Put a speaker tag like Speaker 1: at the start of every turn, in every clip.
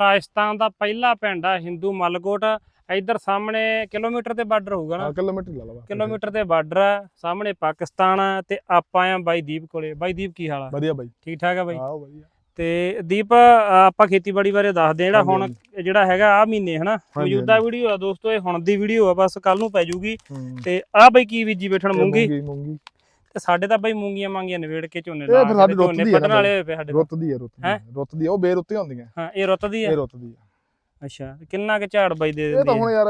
Speaker 1: ਰਾਜਸਥਾਨ ਦਾ ਪਹਿਲਾ ਪਿੰਡ ਆ ਹਿੰਦੂ ਮਲਕੋਟ। ਇੱਧਰ ਸਾਹਮਣੇ ਕਿਲੋਮੀਟਰ ਤੇ ਬਾਰਡਰ ਹੋਊਗਾ ਨਾ?
Speaker 2: ਕਿਲੋਮੀਟਰ ਲਾ ਲਾ ਬਸ।
Speaker 1: ਕਿਲੋਮੀਟਰ ਤੇ ਬਾਰਡਰ ਆ ਸਾਹਮਣੇ ਪਾਕਿਸਤਾਨ ਆ ਤੇ ਆਪਾਂ ਆ ਬਾਈ ਦੀਪ ਕੋਲੇ। ਬਾਈ ਦੀਪ ਕੀ ਹਾਲ ਆ?
Speaker 2: ਵਧੀਆ ਬਾਈ।
Speaker 1: ਠੀਕ ਠਾਕ ਆ ਬਾਈ?
Speaker 2: ਹਾਂ ਵਧੀਆ।
Speaker 1: ਤੇ ਦੀਪ ਆਪਾਂ ਖੇਤੀਬਾੜੀ ਬਾਰੇ ਦੱਸਦੇ ਜਿਹੜਾ ਹੁਣ ਜਿਹੜਾ ਹੈਗਾ ਆ ਮਹੀਨੇ ਹਨਾ? ਮੌਜੂਦਾ ਵੀਡੀਓ ਆ ਦੋਸਤੋ ਇਹ ਹੁਣ ਦੀ ਵੀਡੀਓ ਆ ਬਸ ਕੱਲ ਨੂੰ ਪੈ ਜੂਗੀ। ਤੇ ਆ ਬਾਈ ਕੀ ਬੀਜੀ ਬੈਠਣ ਮੂੰਗੀ। ਤੇ ਸਾਡੇ ਤਾਂ ਬਾਈ ਮੂੰਗੀਆਂ ਮੰਗੀਆਂ ਨਵੇੜ ਕੇ ਝੋਨੇ ਲਾ ਕੇ
Speaker 2: ਸਾਡੀ
Speaker 1: ਝੋਨੇ ਪੱਟਣ ਵਾਲੇ ਹੋਏ ਪਏ ਸਾਡੇ ਕੋਲ।
Speaker 2: ਰੁੱਤ ਦੀ ਹੈ ਰੁੱਤ ਦੀ
Speaker 1: ਹੈਂ?
Speaker 2: ਹੈ, ਰੁੱਤ ਦੀ ਆ, ਉਹ ਬੇਰੁੱਤੀਆਂ ਹੁੰਦੀਆਂ
Speaker 1: ਹਾਂ ਇਹ ਰੁੱਤ ਦੀ ਆ
Speaker 2: ਇਹ ਰੁੱਤ ਦੀ ਆ
Speaker 1: ਅੱਛਾ ਕਿੰਨਾ ਕੁ ਝਾੜ ਬਾਈ ਦੇ
Speaker 2: ਇਹ ਤਾਂ
Speaker 1: ਦਿੰਦੀ
Speaker 2: ਹੁਣ ਯਾਰ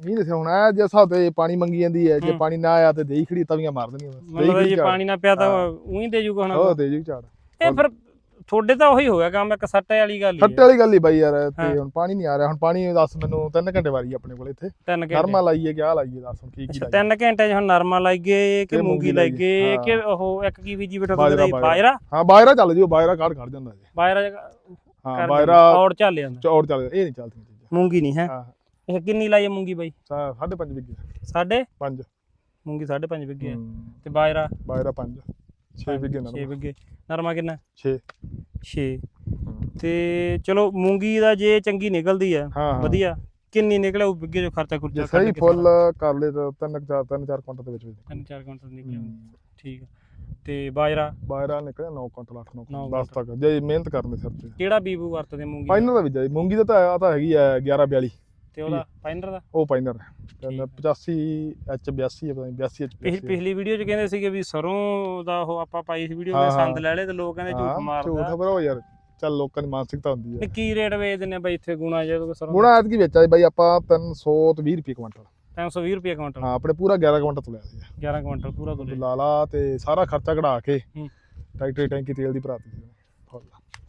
Speaker 2: ਮੀਂਹ ਦੇ ਹੁਣ ਆ ਜੇ ਹਿਸਾਬ ਤੇ ਪਾਣੀ ਮੰਗੀ ਜਾਂਦੀ ਹੈ ਜੇ
Speaker 1: ਹੂੰ।
Speaker 2: ਪਾਣੀ ਨਾ ਆਇਆ ਤੇ ਦੇਈ ਖੜੀ ਤਵੀਆਂ ਮਾਰ ਦੇਣੀਆਂ
Speaker 1: ਮਤਲਬ ਜੇ। ਪਾਣੀ ਨਾ ਪਿਆ ਤਾਂ
Speaker 2: ਹਾਂ।
Speaker 1: ਉਹੀ ਦੇ ਜੂਗਾ ਹੁਣ
Speaker 2: ਉਹ ਦੇ ਜੀ ਝਾੜ
Speaker 1: ਇਹ ਫਿਰ ਤੁਹਾਡੇ ਤਾਂ ਉਹੀ ਹੋ ਗਿਆ ਕੰਮ ਇੱਕ ਸੱਟੇ ਵਾਲੀ ਗੱਲ ਹੀ
Speaker 2: ਸੱਟੇ ਵਾਲੀ ਗੱਲ ਹੀ ਬਾਈ ਯਾਰ। ਤੇ ਹੁਣ ਪਾਣੀ ਨਹੀਂ ਆ ਰਿਹਾ। ਹੁਣ ਪਾਣੀ ਦੱਸ ਮੈਨੂੰ 3 ਘੰਟੇ ਵਾਰੀ ਆਪਣੇ ਕੋਲ ਇੱਥੇ।
Speaker 1: ਤਿੰਨ ਘੰਟੇ।
Speaker 2: ਨਰਮਾ ਲਾਈਏ ਕਿ ਆ ਲਾਈਏ ਦੱਸ ਹੁਣ ਕੀ ਕੀ
Speaker 1: ਅੱਛਾ
Speaker 2: ਲਾਈਏ।
Speaker 1: ਤਿੰਨ ਘੰਟੇ 'ਚ ਹੁਣ ਨਰਮਾ ਲਾਈ ਗਏ ਕਿ ਮੂੰਗੀ
Speaker 2: ਮੂੰਗੀ
Speaker 1: ਲਾਈ
Speaker 2: ਲਾਈ
Speaker 1: ਗਏ
Speaker 2: ਗਏ,
Speaker 1: ਕਿ ਉਹ ਇੱਕ ਕੀ ਬੀਜੀ ਬੈਠਾ
Speaker 2: ਬਾਜਰਾ,
Speaker 1: ਤੁਸੀਂ ਬਾਜਰਾ।
Speaker 2: ਹਾਂ ਬਾਇਰਾ ਚੱਲ ਜਿਓ ਬਾਇਰਾ ਕਾੜ ਖੜ ਜਾਂਦਾ ਜੀ।
Speaker 1: ਬਾਜਰਾ
Speaker 2: ਹਾਂ
Speaker 1: ਕਰ
Speaker 2: ਬਾਇਰਾ
Speaker 1: ਔੜ ਚੱਲ ਜਾਂਦਾ।
Speaker 2: ਚੌੜ ਚੱਲ ਇਹ ਨਹੀਂ ਚੱਲਦੀਆਂ ਚੀਜ਼ਾਂ।
Speaker 1: ਮੂੰਗੀ ਨਹੀਂ ਹੈ।
Speaker 2: ਹਾਂ।
Speaker 1: ਇਹ ਕਿੰਨੀ ਲਾਈ ਹੈ ਮੂੰਗੀ ਬਾਈ?
Speaker 2: ਸਾ- ਸਾਢੇ ਪੰਜ ਵਿਗੇ
Speaker 1: ਸਾਢੇ?
Speaker 2: ਪੰਜ।
Speaker 1: ਮੂੰਗੀ ਸਾਢੇ ਪੰਜ ਵਿਗੇ ਆ।
Speaker 2: ਹੂੰ,
Speaker 1: ਤੇ ਬਾਜਰਾ?
Speaker 2: ਬਾਇਰਾ ਪੰਜ। 6 ਵਿਗੇ
Speaker 1: 6
Speaker 2: ਨਾ
Speaker 1: ਵਿਗੇ। ਨਰਮਾ ਕਿੰਨਾ?
Speaker 2: 6
Speaker 1: 6 ਤੇ ਚਲੋ ਮੂੰਗੀ ਦਾ ਜੇ ਚੰਗੀ ਨਿਕਲਦੀ ਆ ਵਧੀਆ। ਕਿੰਨੀ ਨਿਕਲੇ ਉਹ ਵਿਗੇ ਜੋ ਖਰਚਾ ਖੁਰਚਾ
Speaker 2: ਸਹੀ ਫੁੱਲ ਕਰ ਲਏ ਤਾਂ ਤਿੰਨ ਕੁ ਚਾਰ ਤਿੰਨ ਚਾਰ ਕੁਇੰਟਲ ਦੇ ਵਿੱਚ ਵਿੱਚ
Speaker 1: ਤਿੰਨ ਚਾਰ ਕੁਇੰਟਲ ਨਿਕਲੇ
Speaker 2: ਹੂੰ।
Speaker 1: ਠੀਕ ਤੇ ਬਾਜਰਾ?
Speaker 2: ਬਾਇਰਾ ਨਿਕਲਿਆ 9 ਕੁਇੰਟਲ 8 9
Speaker 1: ਨੌ
Speaker 2: 10 ਤੱਕ। ਜੇ ਮਿਹਨਤ ਕਰਨੇ ਸਿਰ ਤੇ।
Speaker 1: ਕਿਹੜਾ ਬੀਬੂ ਵਰਤਦੇ ਮੂੰਗੀ?
Speaker 2: ਪਾਈਨਰ ਦਾ ਵੀ ਜਾਈ ਮੂੰਗੀ ਦਾ ਤਾਂ ਆ ਤਾਂ ਹੈਗੀ ਆ 11 42
Speaker 1: ਤੇ ਉਹਦਾ ਪਾਈਨਰ ਦਾ?
Speaker 2: ਉਹ ਪਾਈਨਰ
Speaker 1: ਠੀਕ।
Speaker 2: 85 ਐਚ 82 ਹੈ ਪਤਾ ਨਹੀਂ 82 ਐਚ
Speaker 1: ਪਿਛ- ਪਿਛਲੀ ਵੀਡੀਓ 'ਚ ਕਹਿੰਦੇ ਸੀਗੇ ਵੀ ਸਰੋਂ ਦਾ ਉਹ ਆਪਾਂ ਪਾਈ ਸੀ ਵੀਡੀਓ
Speaker 2: ਹਾਂ, ਹਾਂ।
Speaker 1: ਸੰਦ ਲੈ ਲਏ ਤੇ ਲੋਕ ਕਹਿੰਦੇ ਝੂਠ
Speaker 2: ਝੂਠ
Speaker 1: ਮਾਰਦਾ।
Speaker 2: ਖਬਰ ਹੋ ਯਾਰ ਚੱਲ ਲੋਕਾਂ ਦੀ ਮਾਨਸਿਕਤਾ ਹੁੰਦੀ ਹੈ।
Speaker 1: ਕੀ ਰੇਟ ਵੇਚਦੇ ਨੇ ਬਾਈ ਇੱਥੇ ਗੁਣਾ ਜੇ ਸਰੋਂ
Speaker 2: ਗੁਣਾ ਐਤਕੀ ਵੇਚਿਆ ਬਾਈ ਆਪਾਂ 320 ਰੁਪਏ ਕੁਇੰਟਲ
Speaker 1: 320 ਰੁਪਏ ਕੁਇੰਟਲ
Speaker 2: ਹਾਂ ਆਪਣੇ ਪੂਰਾ 11 ਕੁਇੰਟਲ ਤੁਲਿਆ ਸੀ
Speaker 1: 11 ਕੁਇੰਟਲ ਪੂਰਾ ਤੁਲੇ
Speaker 2: ਲਾ ਲਾ ਤੇ ਸਾਰਾ ਖਰਚਾ ਕਢਾ ਕੇ
Speaker 1: ਹੂੰ।
Speaker 2: ਟਰੈਕਟਰ ਟੈਂਕੀ ਤੇਲ ਦੀ ਭਰਾਤੀ ਫੁੱਲ।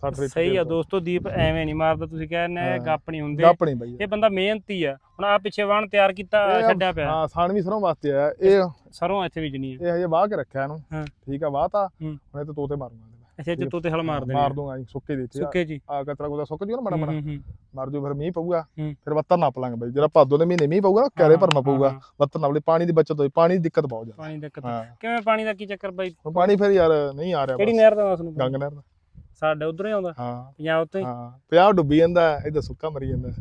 Speaker 2: 60 ਲੀਟਰ
Speaker 1: ਸਹੀ ਆ ਦੋਸਤੋ ਦੀਪ ਐਵੇਂ ਨਹੀਂ ਮਾਰਦਾ ਤੁਸੀਂ ਕਹਿੰਦੇ। ਗੱਪ ਨਹੀਂ ਹੁੰਦੇ।
Speaker 2: ਗੱਪ ਨਹੀਂ ਬਾਈ।
Speaker 1: ਇਹ ਬੰਦਾ ਮਿਹਨਤੀ ਆ। ਹੁਣ ਆ ਪਿੱਛੇ ਵਾਹਣ ਤਿਆਰ ਕੀਤਾ ਛੱਡਿਆ ਪਿਆ।
Speaker 2: ਹਾਂ ਸਾਣ ਵੀ ਸਰੋਂ ਵਾਸਤੇ ਆਇਆ ਇਹ
Speaker 1: ਸਰੋਂ ਇੱਥੇ ਬੀਜਣੀ ਹੈ
Speaker 2: ਇਹ ਹਜੇ ਵਾਹ ਕੇ ਰੱਖਿਆ ਇਹਨੂੰ। ਠੀਕ ਆ ਵਾਹ ਤਾਂ। ਹੁਣ ਇਹ ਤੇ ਤੋਤੇ ਮਾਰੂੰਗਾ।
Speaker 1: ਅੱਛਾ ਜਿੱਤੋਂ ਤੇ ਹਲ ਮਾਰ ਦੇਣੇ
Speaker 2: ਮਾਰ ਦੂੰਗਾ ਜੀ ਸੁੱਕੇ ਦੇ
Speaker 1: ਸੁੱਕੇ ਜੀ।
Speaker 2: ਆ ਕਚਰਾ ਕੋਦਾ ਸੁੱਕ ਜੂਗਾ ਨਾ ਮੜਾ ਮੜਾ? ਮਰ ਜੂ ਫਿਰ ਮੀਂਹ ਪਊਗਾ। ਫਿਰ ਵੱਤਰ ਨੱਪ ਲਾਂਗੇ ਬਾਈ। ਜਿਹੜਾ ਭਾਦੋ ਦੇ ਮਹੀਨੇ ਮੀਂਹ ਪਊਗਾ ਨਾ
Speaker 1: ਹਾਂ,
Speaker 2: ਭਰਨਾ ਪਊਗਾ। ਵੱਤਰ ਨਾਲੇ ਪਾਣੀ ਦੀ ਬਚਤ ਹੋਈ ਪਾਣੀ ਦੀ ਦਿੱਕਤ ਬਹੁਤ ਜ਼ਿਆਦਾ।
Speaker 1: ਪਾਣੀ ਦਾ ਦਿੱਕਤ। ਕਿਵੇਂ ਪਾਣੀ ਦਾ ਕੀ ਚੱਕਰ ਬਾਈ?
Speaker 2: ਪਾਣੀ ਫਿਰ ਯਾਰ ਨਹੀਂ ਆ ਰਿਹਾ
Speaker 1: ਕਿਹੜੀ ਨਹਿਰ ਦਾ ਉਸ ਨੂੰ?
Speaker 2: ਗੰਗ ਨਹਿਰ ਦਾ।
Speaker 1: ਸਾਡੇ ਉਧਰ ਹੀ ਆਉਂਦਾ।
Speaker 2: ਹਾਂ।
Speaker 1: ਪੰਜਾਬ ਤੋਂ ਹੀ।
Speaker 2: ਹਾਂ ਪਿਆ ਡੁੱਬੀ ਜਾਂਦਾ ਇਹਦਾ ਸੁੱਕਾ ਮਰੀ ਜਾਂਦਾ।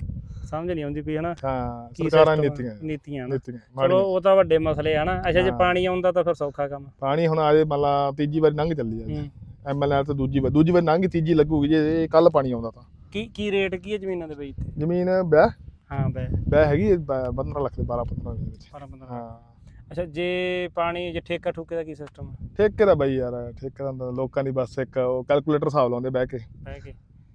Speaker 1: ਸਮਝ ਨਹੀਂ ਆਉਂਦੀ ਪਈ ਹਨਾ।
Speaker 2: ਹਾਂ ਸਰਕਾਰਾਂ? ਨੀਤੀਆਂ
Speaker 1: ਨੀਤੀਆਂ
Speaker 2: ਨੀਤੀਆਂ
Speaker 1: ਚਲੋ। ਉਹ ਤਾਂ ਵੱਡੇ ਮਸਲੇ ਆ ਨਾ ਅੱਛਾ ਜੇ। ਪਾਣੀ ਆਉਂਦਾ ਤਾਂ ਫਿਰ ਸੌਖਾ ਕੰਮ।
Speaker 2: ਪਾਣੀ ਹੁਣ ਆਜੇ ਮੰਨ ਲਾ ਤੀਜੀ ਵਾਰੀ ਲੰਘ ਚੱਲੀ
Speaker 1: ਹੂੰ।
Speaker 2: ਐਮਐਲਆਰ ਤੇ ਦੂਜੀ ਵਾਰ ਦੂਜੀ ਵਾਰ ਲੰਘ ਤੀਜੀ ਲੱਗੂਗੀ ਜੇ ਕੱਲ ਪਾਣੀ ਆਉਂਦਾ ਤਾਂ।
Speaker 1: ਕੀ ਕੀ ਰੇਟ ਕੀ ਹੈ ਜ਼ਮੀਨਾਂ ਦੇ ਬਈ ਇੱਥੇ?
Speaker 2: ਜ਼ਮੀਨ ਬਹਿ।
Speaker 1: ਹਾਂ ਬੈ
Speaker 2: ਬਹਿ ਹੈਗੀ 15 ਲੱਖ ਦੇ 12 15 ਦੇ ਵਿੱਚ।
Speaker 1: 12 15
Speaker 2: ਹਾਂ।
Speaker 1: ਅੱਛਾ ਜੇ ਪਾਣੀ ਜੇ ਠੇਕਾ ਠੁਕੇ ਦਾ ਕੀ ਸਿਸਟਮ ਹੈ
Speaker 2: ਠੇਕੇ ਦਾ ਬਾਈ ਯਾਰ ਠੇਕੇ ਦਾ ਲੋਕਾਂ ਦੀ ਬਸ ਇੱਕ ਉਹ ਕੈਲਕੂਲੇਟਰ ਹਿਸਾਬ ਲਾਉਂਦੇ ਬਹਿ ਕੇ।
Speaker 1: ਬਹਿ ਕੇ।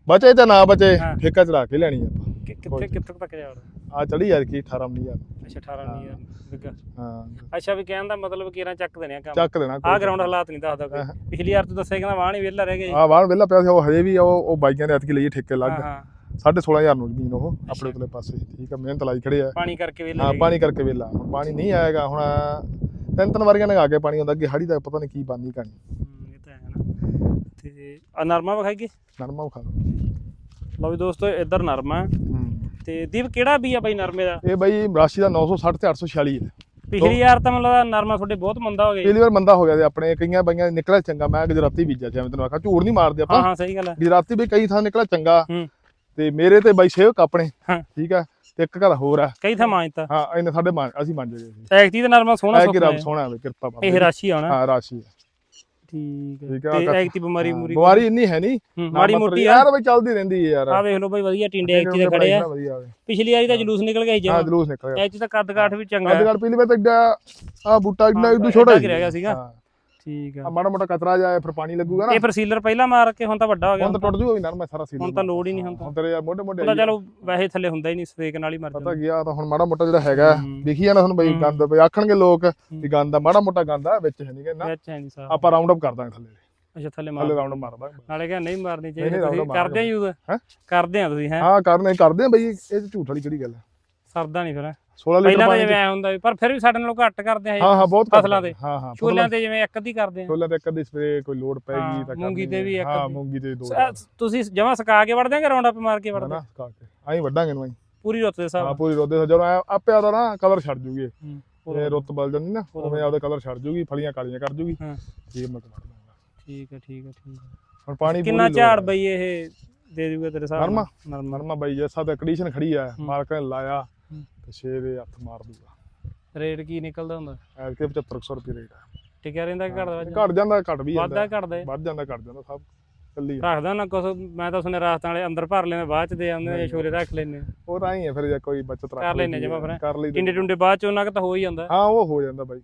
Speaker 2: ਬਚੇ ਤਾਂ ਨਾ ਬਚੇ
Speaker 1: ਹਾਂ।
Speaker 2: ਠੇਕਾ ਚੜਾ ਕੇ ਲੈਣੀ ਆਪਾਂ।
Speaker 1: ਕਿ- ਕਿੱਥੇ ਕਿੱਥੇ ਤੱਕ ਜਾਵੜ
Speaker 2: ਆ ਚੜੀ ਯਾਰ ਕੀ 18 ਹਜ਼ਾਰ।
Speaker 1: ਅੱਛਾ 18 ਨਹੀਂ ਯਾਰ ਬਿੱਗਾ
Speaker 2: ਹਾਂ।
Speaker 1: ਅੱਛਾ ਵੀ ਕਹਿਣ ਦਾ ਮਤਲਬ ਕਿਰਾਂ ਚੱਕ ਦੇਣੇ ਆ ਕੰਮ।
Speaker 2: ਚੱਕ ਦੇਣਾ
Speaker 1: ਆਹ ਗਰਾਊਂਡ ਹਾਲਾਤ ਨਹੀਂ ਦੱਸਦਾ ਕੋਈ।
Speaker 2: ਹਾਂ।
Speaker 1: ਪਿਛਲੀ ਵਾਰ ਤੂੰ ਦੱਸਿਆ ਕਹਿੰਦਾ ਵਾਹ ਨਹੀਂ ਵਿਹਲਾ ਰਹਿ ਗਿਆ ਜੀ।
Speaker 2: ਆ ਵਾਹਣ ਵਿਹਲਾ ਪਿਆ ਸੀ ਉਹ ਹਜੇ ਵੀ ਉਹ ਉਹ ਬਾਈਆਂ ਦੇ ਐਤਕੀ ਲਈਏ ਠੇਕੇ ਲੱਗ
Speaker 1: ਹਾਂ ਹਾਂ।
Speaker 2: 16500 ਨੂੰ ਜ਼ਮੀਨ ਉਹ ਆਪਣੇ ਉਤਲੇ ਪਾਸੇ ਠੀਕ ਆ ਮਿਹਨਤ ਲਾਈ ਖੜੇ ਆ।
Speaker 1: ਪਾਣੀ ਕਰਕੇ ਵਿਹਲਾ
Speaker 2: ਹਾਂ ਪਾਣੀ ਕਰਕੇ ਵੇਲਾ ਹੁਣ ਪਾਣੀ ਨਹੀਂ ਆਏਗਾ ਹੁਣ ਤਿੰਨ ਤਿੰਨ ਵਾਰੀਆਂ ਲਗਾ ਕੇ ਪਾਣੀ ਆਉਂਦਾ ਅੱਗੇ ਹਾੜੀ ਦਾ ਪਤਾ ਨਹੀਂ ਕੀ ਬਾਨੀ ਕਹਾਣੀ।
Speaker 1: ਹੂੰ, ਇਹ ਤਾਂ ਹੈ ਨਾ। ਤੇ ਆ ਨਰਮਾ ਵਿਖਾਈਏ?
Speaker 2: ਨਰਮਾ ਵਿਖਾ
Speaker 1: ਲਓ ਵੀ ਦੋਸਤੋ ਇੱਧਰ ਨਰਮਾ। ਤੇ ਦੀਪ ਕਿਹੜਾ ਵੀ ਆ ਬਾਈ ਨਰਮੇ ਦਾ?
Speaker 2: ਇਹ ਬਾਈ ਰਾਸ਼ੀ ਦਾ 960 ਤੇ 846 ਹੈ।
Speaker 1: ਪਿਛਲੀ ਵਾਰ ਤਾਂ ਮੈਨੂੰ ਲੱਗਦਾ ਨਰਮਾ ਤੁਹਾਡੇ ਬਹੁਤ ਮੰਦਾ ਹੋ ਗਿਆ ਜੀ।
Speaker 2: ਪਹਿਲੀ ਵਾਰ ਮੰਦਾ ਹੋ ਗਿਆ ਤੇ ਆਪਣੇ ਕਈਆਂ ਬਾਈਆਂ ਨਿਕਲਿਆ ਚੰਗਾ ਮੈਂ ਗੁਜਰਾਤੀ ਬੀਜਿਆ ਜਿਵੇਂ ਤੈਨੂੰ ਆਖਿਆ ਝੂੜ ਨਹੀਂ ਮਾਰਦੇ ਆਪਾਂ।
Speaker 1: ਹਾਂ ਸਹੀ ਗੱਲ ਹੈ।
Speaker 2: ਗੁਜਰਾਤੀ ਵੀ ਕਈ ਥਾਂ ਨਿਕਲਿਆ ਚੰਗਾ।
Speaker 1: ਹੂੰ।
Speaker 2: ਤੇ ਮੇਰੇ ਤੇ ਬਾਈ ਸੇਵਕ ਆਪਣੇ
Speaker 1: ਹਾਂ।
Speaker 2: ਠੀਕ ਆ ਤੇ ਇੱਕ ਘਰ ਹੋਰ ਆ।
Speaker 1: ਕਈ ਥਾਂ ਮਾਂਜਤਾ
Speaker 2: ਹਾਂ ਇਹਨੇ ਸਾਡੇ ਮੰਨ ਅਸੀਂ ਮੰਨ ਜਗੇ ਸੀ।
Speaker 1: ਐਕਟੀ ਦਾ ਨਰਮਾ ਸੋਹਣਾ
Speaker 2: ਐ ਕਿ ਰੱਬ ਸੋਹਣਾ ਹੋਵੇ ਕਿਰਪਾ ਬਾਬੇ
Speaker 1: ਇਹ
Speaker 2: ਦੀ।
Speaker 1: ਰਾਸ਼ੀ ਆਉਣਾ
Speaker 2: ਹਾਂ ਰਾਸ਼ੀ ਹੈ
Speaker 1: ਠੀਕ ਹੈ
Speaker 2: ਠੀਕ ਆ,
Speaker 1: ਤੇ
Speaker 2: ਕੱਟ-
Speaker 1: ਐਕਟੀ ਬਿਮਾਰੀ ਮੂਰੀ
Speaker 2: ਬਿਮਾਰੀ ਇੰਨੀ ਹੈ ਨਹੀਂ।
Speaker 1: ਹੂੰ, ਮਾੜੀ ਮੋਟੀ ਆ।
Speaker 2: ਯਾਰ ਬਈ ਚੱਲਦੀ ਰਹਿੰਦੀ ਹੈ ਯਾਰ।
Speaker 1: ਆ ਵੇਖ ਲਓ ਬਾਈ ਵਧੀਆ ਟਿੰਡੇ ਐਕਟੀ ਦੇ ਖੜੇ ਆ।
Speaker 2: ਵਧੀਆ ਹੋਵੇ।
Speaker 1: ਪਿਛਲੀ ਵਾਰੀ ਤਾਂ ਜਲੂਸ ਨਿਕਲ ਗਿਆ ਸੀ
Speaker 2: ਹਾਂ
Speaker 1: ਜਮਾ
Speaker 2: ਜਲੂਸ ਨਿਕਲ ਗਿਆ।
Speaker 1: ਐਕਟੀ ਤਾਂ ਕੱਦ ਕਾਠ ਵੀ ਚੰਗਾ।
Speaker 2: ਅੱਜ ਕੱਲ ਪਹਿਲੀ ਵਾਰ ਤਾਂ ਆ ਬੂਟਾ ਇੰਨਾ
Speaker 1: ਹਾਂ,
Speaker 2: ਇੱਡੂ ਛੋਟਾ
Speaker 1: ਕੁ ਰਹਿ ਗਿਆ ਸੀਗਾ।
Speaker 2: ਹਾਂ।
Speaker 1: ਠੀਕ
Speaker 2: ਆ।
Speaker 1: ਆ
Speaker 2: ਮਾੜਾ ਮੋਟਾ ਕਤਰਾ ਜਾਏ ਫਿਰ ਪਾਣੀ ਲੱਗੂਗਾ ਨਾ।
Speaker 1: ਇਹ ਫਿਰ ਸੀਲਰ ਪਹਿਲਾਂ ਮਾਰ ਕੇ ਹੁਣ ਤਾਂ ਵੱਡਾ ਹੋ ਗਿਆ।
Speaker 2: ਹੁਣ ਤਾਂ ਟੁੱਟ ਜੂਗਾ ਵੀ ਨਰਮਾ ਸਾਰਾ ਸੀਜ਼ਨ
Speaker 1: ਹੁਣ ਤਾਂ ਲੋੜ ਹੀ ਨਹੀਂ ਹੁਣ ਤਾਂ।
Speaker 2: ਹੁਣ ਤੇਰੇ ਯਾਰ ਮੋਢੇ ਮੋਢੇ
Speaker 1: ਉਹਦਾ ਚਲੋ ਵੈਸੇ ਥੱਲੇ ਹੁੰਦਾ ਹੀ ਨਹੀਂ ਸਵੇਕ ਨਾਲ ਹੀ ਮਰ
Speaker 2: ਪਤਾ
Speaker 1: ਜਾਂਦਾ।
Speaker 2: ਗਿਆ ਤਾਂ ਹੁਣ ਮਾੜਾ ਮੋਟਾ ਜਿਹੜਾ ਹੈਗਾ। ਦੇਖੀ ਜਾਣਾ ਤੁਹਾਨੂੰ ਬਈ। ਗੰਦ ਬਈ ਆਖਣਗੇ ਲੋਕ ਵੀ ਗੰਦ ਆ ਮਾੜਾ ਮੋਟਾ ਗੰਦ ਆ ਵਿੱਚ ਹੈ ਨਹੀਂ ਕਿ ਨਾ
Speaker 1: ਵਿੱਚ ਹੈ ਨਹੀਂ ਸਾਹ
Speaker 2: ਆਪਾਂ ਰਾਉਂਡ ਅਪ ਕਰ ਦਾਂਗੇ ਥੱਲੇ।
Speaker 1: ਅੱਛਾ ਥੱਲੇ
Speaker 2: ਥੱਲੇ
Speaker 1: ਮਾਰ।
Speaker 2: ਰਾਉਂਡ ਮਾਰ ਦਾਂਗੇ
Speaker 1: ਨਾਲੇ ਕਿਹਾ ਨਹੀਂ ਮਾਰਨੀ ਚਾਹੀਦੀ ਤੁਸੀਂ ਕਰਦੇ ਆ ਯੂਜ਼
Speaker 2: ਹੈਂ?
Speaker 1: ਕਰਦੇ ਆ ਤੁਸੀਂ ਹੈ?
Speaker 2: ਹਾਂ ਕਰਨੇ ਕਰਦੇ ਆ ਬਈ ਇਹ ਝੂਠ ਵਾਲੀ ਕਿਹੜੀ ਗੱਲ
Speaker 1: ਸਰਦਾ ਨਹੀਂ ਫਿਰ।
Speaker 2: 16 ਲੀਟਰ
Speaker 1: ਪਹਿਲਾਂ ਤਾਂ
Speaker 2: ਪਾਣੀ
Speaker 1: ਜਿਵੇਂ ਐ ਹੁੰਦਾ ਵੀ ਪਰ ਫਿਰ ਵੀ ਸਾਡੇ ਨਾਲੋਂ ਘੱਟ ਕਰਦੇ ਆ
Speaker 2: ਹਾਂ ਹਾਂ ਬਹੁਤ ਘੱਟ
Speaker 1: ਫਸਲਾਂ ਤੇ।
Speaker 2: ਹਾਂ ਹਾਂ
Speaker 1: ਛੋਲਿਆਂ ਤੇ ਜਿਵੇਂ ਇੱਕ ਅੱਧੀ ਕਰਦੇ ਆ
Speaker 2: ਛੋਲਿਆਂ ਤੇ ਇੱਕ ਅੱਧੀ ਸਪਰੇ ਕੋਈ ਲੋਡ ਪੈਗੀ
Speaker 1: ਹਾਂ,
Speaker 2: ਤਾਂ
Speaker 1: ਮੂੰਗੀ
Speaker 2: ਕਰਨੀ
Speaker 1: ਤੇ ਵੀ
Speaker 2: ਹੈ।
Speaker 1: ਇੱਕ
Speaker 2: ਹਾਂ
Speaker 1: ਅੱਧੀ।
Speaker 2: ਮੂੰਗੀ ਤੇ ਦੋ
Speaker 1: ਸ- ਤੁਸੀਂ ਜਮਾ ਸਕਾ ਕੇ ਵੜਦੇ ਆ ਕਿ ਰਾਉਂਡ ਅਪ ਮਾਰ ਕੇ ਵੜਦੇ
Speaker 2: ਨਾ ਸਕਾ ਕੇ ਆਈ ਵੱਡਾਂਗੇ ਨੂੰ ਆਈ
Speaker 1: ਪੂਰੀ ਰੁੱਤ ਦੇ
Speaker 2: ਹਾਂ
Speaker 1: ਹਿਸਾਬ
Speaker 2: ਪੂਰੀ ਰੋਦੇ ਜਦੋਂ ਐਂ ਆਪੇ ਆਦਾ ਨਾ ਕਲਰ ਛੱਡ ਜੂਗੀ ਇਹ।
Speaker 1: ਨਾਲ
Speaker 2: ਇਹ ਰੁੱਤ ਬਲ ਜਾਂਦੀ ਨਾ
Speaker 1: ਉਦੋਂ
Speaker 2: ਉਵੇਂ ਆਪਦਾ ਕਲਰ ਛੱਡ ਜੂਗੀ ਫਲੀਆਂ ਕਾਲੀਆਂ ਕਰ ਜੂਗੀ
Speaker 1: ਹਾਂ।
Speaker 2: ਮੈਂ
Speaker 1: ਠੀਕ ਹੈ ਠੀਕ ਹੈ ਠੀਕ ਹੈ
Speaker 2: ਹੁਣ ਪਾਣੀ
Speaker 1: ਕਿੰਨਾ
Speaker 2: ਪੂਰੀ ਲੋੜ
Speaker 1: ਝਾੜ
Speaker 2: ਹੈ।
Speaker 1: ਬਈ ਇਹ ਦੇ ਦੂਗਾ ਤੇਰੇ ਹਿਸਾਬ
Speaker 2: ਨਰਮਾ?
Speaker 1: ਨਰਮਾ
Speaker 2: ਨਰਮਾ ਬਾਈ ਜੈਸਾ ਤਾਂ ਕੰਡੀਸ਼ਨ ਖੜੀ ਆ। ਮਾਲਕ ਨੇ ਲਾਇਆ। ਤੇ 6 ਦੇ ਹੱਥ ਮਾਰ ਦੂਗਾ।
Speaker 1: ਰੇਟ ਕੀ ਨਿਕਲਦਾ ਹੁੰਦਾ?
Speaker 2: ਐਤਕੇ 7500 ਰੁਪਏ ਰੇਟ ਆ।
Speaker 1: ਟਿਕਿਆ ਰਹਿੰਦਾ ਕਿ ਘਟਦਾ ਵੱਧ
Speaker 2: ਘਟ ਜਾਂਦਾ ਘਟ ਵੀ ਜਾਂਦਾ।
Speaker 1: ਘਟਦਾ
Speaker 2: ਵੱਧ ਜਾਂਦਾ ਘਟ ਜਾਂਦਾ ਸਭ ਕੱਲੀ
Speaker 1: ਰੱਖਦਾ ਨਾ ਕੁਛ ਮੈਂ ਤਾਂ ਸੁਣਿਆ ਰਾਸਤਾਂ ਵਾਲੇ ਅੰਦਰ ਭਰ ਲੈਂਦੇ ਬਾਅਦ ਚ ਦੇ ਆਉਂਦੇ ਨੇ ਛੋਲੇ ਰੱਖ ਲੈਂਦੇ।
Speaker 2: ਉਹ ਤਾਂ ਹੀ ਹੈ ਫਿਰ ਜੇ ਕੋਈ ਬਚਤ ਰੱਖ
Speaker 1: ਕਰ
Speaker 2: ਲਈਦੀ
Speaker 1: ਜਮਾਂ ਫਿਰ।
Speaker 2: ਕਰ ਲਈ
Speaker 1: ਟਿੰਡੇ ਟੁੰਡੇ ਬਾਅਦ ਚ ਉਹਨਾਂ ਕ ਤਾਂ ਹੋ ਹੀ ਜਾਂਦਾ।
Speaker 2: ਹਾਂ ਉਹ ਹੋ ਜਾਂਦਾ ਬਾਈ।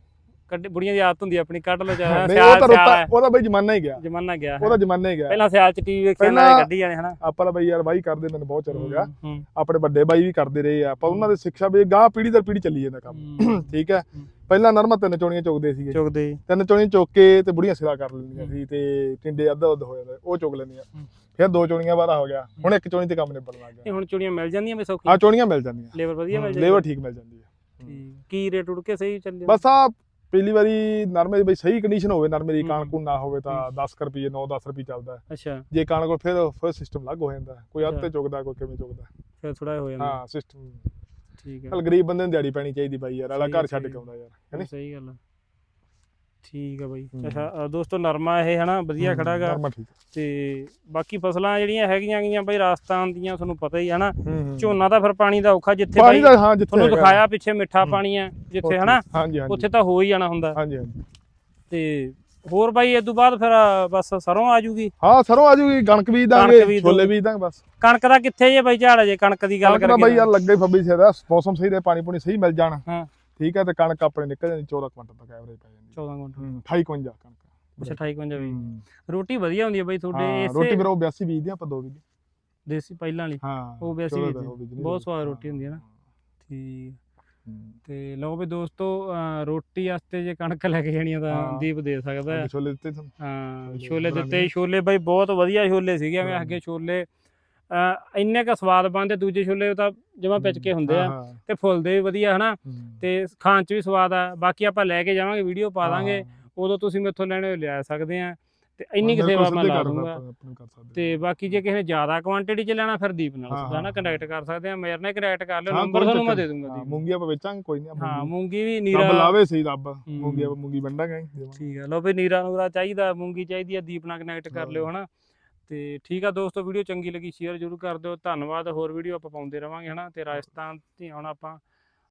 Speaker 1: ਕੱਢ ਬੁੜੀਆਂ ਦੀ ਆਦਤ ਹੁੰਦੀ ਆ ਆਪਣੀ ਕੱਢ ਲੋ ਚਾਹ
Speaker 2: ਨਹੀਂ ਉਹ ਤਾਂ ਰੁੱਤਾ ਉਹਦਾ ਬਾਈ ਜ਼ਮਾਨਾ ਹੀ ਗਿਆ।
Speaker 1: ਜਮਾਨਾ ਗਿਆ।
Speaker 2: ਉਹਦਾ ਜ਼ਮਾਨਾ ਹੀ ਗਿਆ।
Speaker 1: ਪਹਿਲਾਂ ਸਿਆਲ ਚ ਟੀਵੀ
Speaker 2: ਪਹਿਲਾਂ-
Speaker 1: ਵਾਲੇ ਕੱਢੀ ਜਾਣੇ ਹਨਾ।
Speaker 2: ਆਪਾਂ ਤਾਂ ਬਾਈ ਯਾਰ ਬਾਈ ਕਰਦੇ ਮੈਨੂੰ ਬਹੁਤ ਚਿਰ ਹੋ ਗਿਆ। ਆਪਣੇ ਵੱਡੇ ਬਾਈ ਵੀ ਕਰਦੇ ਰਹੇ ਆ। ਆਪਾਂ ਉਹਨਾਂ ਦੇ ਸਿੱਖਿਆ ਵੀ ਗਾਂ ਪੀੜੀ ਦਰ ਪੀੜੀ ਚੱਲੀ ਜਾਂਦਾ ਕੰਮ। ਠੀਕ ਹੈ। ਪਹਿਲਾਂ ਨਰਮਾ ਤਿੰਨ ਚੋਣੀਆਂ ਚੁਗਦੇ ਸੀਗੇ।
Speaker 1: ਚੁਗਦੇ ਜੀ।
Speaker 2: ਤਿੰਨ ਚੋਣੀਆਂ ਚੁੱਕ ਕੇ ਤੇ ਬੁੜੀਆਂ ਸਿਰਾ ਕਰ ਲੈਂਦੀਆਂ ਸੀ ਤੇ ਟਿੰਡੇ ਅੱਧਾ ਅੱਧ ਹੋ ਜਾਂਦੇ ਉਹ ਚੁਗ ਲੈਂਦੀਆਂ। ਫਿਰ ਦੋ ਚੋਣੀਆਂ ਵਾਰਾ ਹੋ ਗਿਆ। ਹੁਣ ਇੱਕ ਚੋਣੀ ਤੇ ਕੰਮ ਨਿਬੜਨ ਲੱਗ
Speaker 1: ਇਹ
Speaker 2: ਗਿਆ
Speaker 1: ਹੁਣ ਚੁੜੀਆਂ ਮਿਲ ਜਾਂਦੀਆਂ ਵੀ ਸੌਖੀ
Speaker 2: ਆ ਚੋਣੀਆਂ ਮਿਲ ਜਾਂਦੀਆਂ।
Speaker 1: ਲੇਬਰ ਵਧੀਆ ਮਿਲ ਜਾਂਦੀ
Speaker 2: ਲੇਬਰ ਠੀਕ ਮਿਲ ਜਾਂਦੀ ਹੈ।
Speaker 1: ਕੀ ਰੇਟ ਉੜ ਕੇ ਸਹੀ ਚੱਲ
Speaker 2: ਬਸ ਆ ਪਹਿਲੀ ਵਾਰੀ ਨਰਮੇ ਦੀ ਬਈ ਸਹੀ ਕੰਡੀਸ਼ਨ ਹੋਵੇ ਨਰਮੇ ਦੀ
Speaker 1: ਹੂੰ।
Speaker 2: ਕਾਣ ਕੂਣ ਨਾ ਹੋਵੇ ਤਾਂ 10 ਰੁਪਏ 9-10 ਰੁਪਏ ਚੱਲਦਾ ਹੈ।
Speaker 1: ਅੱਛਾ
Speaker 2: ਜੇ ਕਾਣ ਕੋਲ ਫਿਰ ਫਿਰ ਸਿਸਟਮ ਲੱਗ ਹੋ ਜਾਂਦਾ ਹੈ। ਕੋਈ ਅੱਧ। ਤੇ ਚੁਗਦਾ ਕੋਈ ਕਿਵੇਂ ਚੁਗਦਾ
Speaker 1: ਫਿਰ ਥੋੜਾ ਹੋ ਜਾਂਦਾ
Speaker 2: ਹਾਂ ਸਿਸਟਮ
Speaker 1: ਠੀਕ ਹੈ
Speaker 2: ਗਰੀਬ ਬੰਦੇ ਨੂੰ ਦਿਹਾੜੀ ਪੈਣੀ ਚਾਹੀਦੀ ਬਾਈ ਯਾਰ
Speaker 1: ਹੈ,
Speaker 2: ਘਰ ਛੱਡ ਕੇ
Speaker 1: ਹੈ।
Speaker 2: ਆਉਂਦਾ ਯਾਰ ਹੈਨੀ
Speaker 1: ਸਹੀ ਗੱਲ ਆ ਠੀਕ ਆ ਬਾਈ। ਅੱਛਾ ਅ, ਦੋਸਤੋ ਨਰਮਾ ਇਹ ਹਨਾ ਵਧੀਆ ਖੜਾਗਾ।
Speaker 2: ਨਰਮਾ ਠੀਕ।
Speaker 1: ਤੇ ਬਾਕੀ ਫਸਲਾਂ ਜਿਹੜੀਆਂ ਹੈਗੀਆਂ ਗੀਆਂ ਬਈ ਰਾਜਸਥਾਨ ਦੀਆਂ ਤੁਹਾਨੂੰ ਪਤਾ ਹੀ ਹਨਾ।
Speaker 2: ਹੂੰ
Speaker 1: ਝੋਨਾ ਤਾਂ ਫਿਰ ਪਾਣੀ ਦਾ ਔਖਾ ਜਿੱਥੇ
Speaker 2: ਪਾਣੀ
Speaker 1: ਬਾਈ
Speaker 2: ਦਾ ਹਾਂ ਜਿੱਥੇ
Speaker 1: ਤੁਹਾਨੂੰ
Speaker 2: ਹੈਗਾ।
Speaker 1: ਦਿਖਾਇਆ ਪਿੱਛੇ ਮਿੱਠਾ। ਪਾਣੀ ਆ ਜਿੱਥੇ ਹਨਾ।
Speaker 2: ਹਾਂਜੀ ਹਾਂਜੀ।
Speaker 1: ਉੱਥੇ ਤਾਂ ਹੋ ਹੀ ਜਾਣਾ ਹੁੰਦਾ।
Speaker 2: ਹਾਂਜੀ ਹਾਂਜੀ।
Speaker 1: ਤੇ ਹੋਰ ਬਾਈ ਇਹ ਤੋਂ ਬਾਅਦ ਫਿਰ ਅ, ਬਸ ਸਰੋਂ ਆ ਜੂਗੀ।
Speaker 2: ਹਾਂ ਸਰੋਂ ਆ ਜੂਗੀ ਕਣਕ ਬੀਜ
Speaker 1: ਕਣਕ
Speaker 2: ਦਾਂਗੇ
Speaker 1: ਬੀਜ
Speaker 2: ਛੋਲੇ। ਬੀਜ ਦਾਂਗੇ ਬਸ।
Speaker 1: ਕਣਕ ਦਾ ਕਿੱਥੇ ਜੇ ਬਾਈ ਝਾੜ ਜੇ ਕਣਕ ਦੀ ਗੱਲ
Speaker 2: ਕਣਕ ਬਾਈ
Speaker 1: ਕਰੀਏ।
Speaker 2: ਯਾਰ ਲੱਗੇ ਫੱਬੀ ਸੇ ਦਾ ਮੌਸਮ ਸਹੀ ਦੇ ਪਾਣੀ ਪੂਣੀ ਸਹੀ ਮਿਲ ਜਾਣ।
Speaker 1: ਹਾਂ।
Speaker 2: ਠੀਕ ਹੈ ਤੇ ਕਣਕ ਆਪਣੇ ਨਿਕਲ ਜਾਂਦੀ 14 ਕੁਇੰਟਲ ਤੱਕ ਐਵਰੇਜ ਪੈ ਜਾਂਦੀ
Speaker 1: 14 ਕੁਇੰਟਲ।
Speaker 2: ਹੂੰ 28 ਕੁਇੰਟਲ ਕਣਕ।
Speaker 1: ਅੱਛਾ 28 ਕੁਇੰਟਲ ਵੀ।
Speaker 2: ਹੂੰ।
Speaker 1: ਰੋਟੀ ਵਧੀਆ ਹੁੰਦੀ ਹੈ ਬਾਈ ਤੁਹਾਡੇ
Speaker 2: ਰੋਟੀ
Speaker 1: ਇਸੇ
Speaker 2: ਫਿਰ ਉਹ 82 ਬੀਜਦੇ ਆਪਾਂ ਦੋ ਬੀਜਦੇ
Speaker 1: ਦੇਸੀ ਪਹਿਲਾਂ ਵਾਲੀ?
Speaker 2: ਹਾਂ
Speaker 1: ਉਹ ਵੀ ਅਸੀਂ
Speaker 2: 14
Speaker 1: ਬੀਜਦੇ। ਬਹੁਤ ਸਵਾਦ ਰੋਟੀ ਹੁੰਦੀ ਹੈ ਨਾ। ਠੀਕ। ਤੇ ਲਓ ਵੀ ਦੋਸਤੋ ਰੋਟੀ ਵਾਸਤੇ ਜੇ ਕਣਕ ਲੈ ਕੇ ਜਾਣੀ ਆ ਤਾਂ। ਦੀਪ ਦੇ ਸਕਦਾ। ਹੈ
Speaker 2: ਛੋਲੇ ਦਿੱਤੇ ਤੁਹਾਨੂੰ?
Speaker 1: ਹਾਂ
Speaker 2: ਛੋਲੇ
Speaker 1: ਦਿੱਤੇ ਛੋਲੇ ਬਾਈ ਬਹੁਤ ਵਧੀਆ ਛੋਲੇ ਸੀਗੇ।
Speaker 2: ਹਾਂ।
Speaker 1: ਅੱਗੇ ਛੋਲੇ ਇੰਨੇ ਕ ਸਵਾਦ ਬਣਦੇ ਦੂਜੇ ਛੋਲੇ ਤਾਂ ਜਮਾ ਪਿਚਕੇ ਹੁੰਦੇ ਆ। ਤੇ ਫੁੱਲਦੇ ਵੀ ਵਧੀਆ ਹਨਾ। ਤੇ ਖਾਣ ਚ ਵੀ ਸਵਾਦ ਆ ਬਾਕੀ ਆਪਾਂ ਲੈ ਕੇ ਜਾਵਾਂਗੇ ਵੀਡੀਓ ਪਾ ਦਾਂਗੇ। ਉਦੋਂ ਤੁਸੀਂ ਮੇਥੋਂ ਲੈਣੇ ਹੋਏ ਲਿਆ ਸਕਦੇ ਆ। ਤੇ ਇੰਨੀ ਕੁ ਸੇਵਾ ਮੈਂ ਲਾ ਦੂੰਗਾ। ਤੇ ਬਾਕੀ ਜੇ ਕਿਸੇ ਨੇ ਜ਼ਿਆਦਾ ਕੁਆਂਟੀਟੀ ਚ ਲੈਣਾ ਫਿਰ ਦੀਪ ਨਾਲ ਸਿੱਧਾ ਨਾ ਕੰਟੈਕਟ ਕਰ ਸਕਦੇ ਆ। ਮੇਰੇ ਨਾਲ ਕੰਟੈਕਟ ਕਰ ਲਿਓ ਨੰਬਰ ਤੁਹਾਨੂੰ ਮੈਂ ਦੇ ਦੂੰਗਾ ਦੀਪ।
Speaker 2: ਮੂੰਗੀ ਆਪਾਂ ਵੇਚਾਂਗੇ ਕੋਈ ਨਹੀਂ
Speaker 1: ਹਾਂ ਮੂੰਗੀ ਵੀ
Speaker 2: ਰੱਬ
Speaker 1: ਨੀਰਾ
Speaker 2: ਲਾਵੇ ਸਹੀ ਰੱਬ। ਮੂੰਗੀ ਆਪਾਂ ਮੂੰਗੀ ਵੰਡਾਂਗੇ।
Speaker 1: ਠੀਕ ਹੈ ਲੋ ਵੀ ਨੀਰਾ ਨੂਰਾ ਚਾਹੀਦਾ ਮੂੰਗੀ ਚਾਹੀਦੀ ਆ ਦੀਪ ਨਾਲ ਕਨੈਕਟ ਕਰ ਲਿਓ ਹਨਾ। ਤੇ ਠੀਕ ਆ ਦੋਸਤੋ ਵੀਡੀਓ ਚੰਗੀ ਲੱਗੀ ਸ਼ੇਅਰ ਜ਼ਰੂਰ ਕਰ ਦਿਓ। ਧੰਨਵਾਦ, ਹੋਰ ਵੀਡੀਓ ਆਪਾਂ ਪਾਉਂਦੇ ਰਵਾਂਗੇ, ਹਨਾ? ਤੇ ਰਾਜਸਥਾਨ ਤੇ ਹੁਣ ਆਪਾਂ